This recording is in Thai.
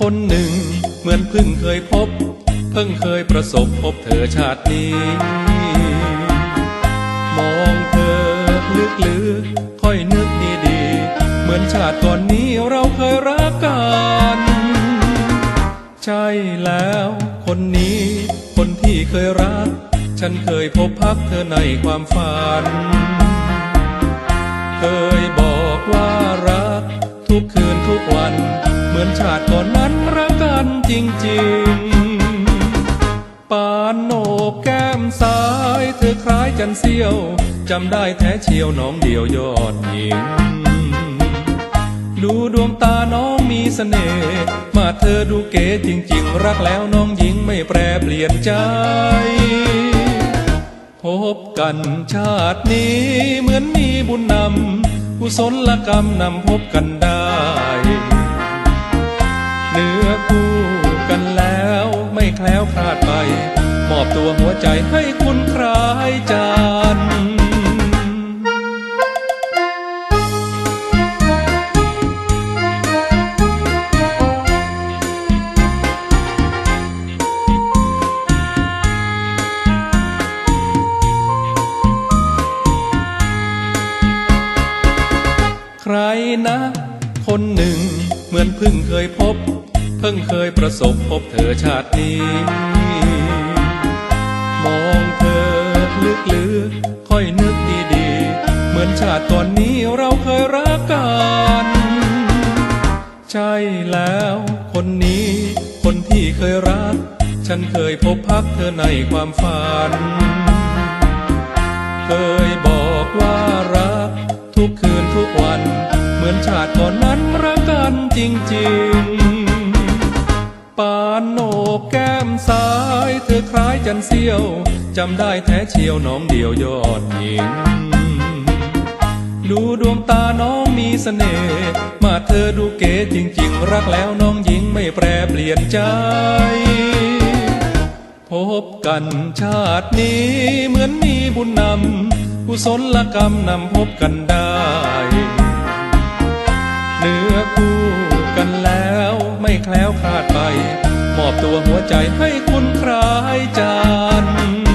คนหนึ่ง เหมือนเพิ่งเคยพบ เพิ่งเคยประสบพบเธอชาตินี้ มองเธอลึกๆค่อยนึกดีๆ เหมือนชาติก่อนนี้เราเคยรักกัน ใช่แล้วคนนี้ คนที่เคยรัก ฉันเคยพบพักเธอในความฝัน เคยบอกว่ารัก ทุกคืนทุกวัน อนชาติก่อนนั้นรักกันจริงๆ ปานโนกแก้มซ้ายเธอคล้ายจันเสียวจำได้แท้เชียวน้องเดียวยอดหญิง ดูดวงตาน้องมีเสน่ห์มาเธอดูเก๋จริงๆ รักแล้วน้องหญิงไม่แปรเปลี่ยนใจพบกันชาตินี้เหมือนมีบุญนำกุศลกรรมนำพบกันได้ มอบตัวหัวใจให้คุณคล้ายจันทร์ใครนะ คนหนึ่งเหมือนเพิ่งเคยพบ เพิ่งเคยประสบพบเธอชาตินี้ ใช่แล้ว คนนี้ คนที่เคยรัก ฉันเคยพบพักเธอในความฝัน เคยบอกว่ารัก ทุกคืนทุกวัน เหมือนชาติก่อนนั้นรักกันจริงๆ ปานโนกแก้มซ้าย เธอคล้ายจันเสี้ยว จำได้แท้เชียวน้องเดียวยอดหญิง ดูดวงตาน้องมีเสน่ห์มาเธอดูเก๋จริงๆ รักแล้วน้องหญิงไม่แปรเปลี่ยนใจ พบกันชาตินี้เหมือนมีบุญนำกุศลกรรมนำพบกันได้ เนื้อคู่กันแล้วไม่แคล้วคลาดไป มอบตัวหัวใจให้คุณคลายจันทร์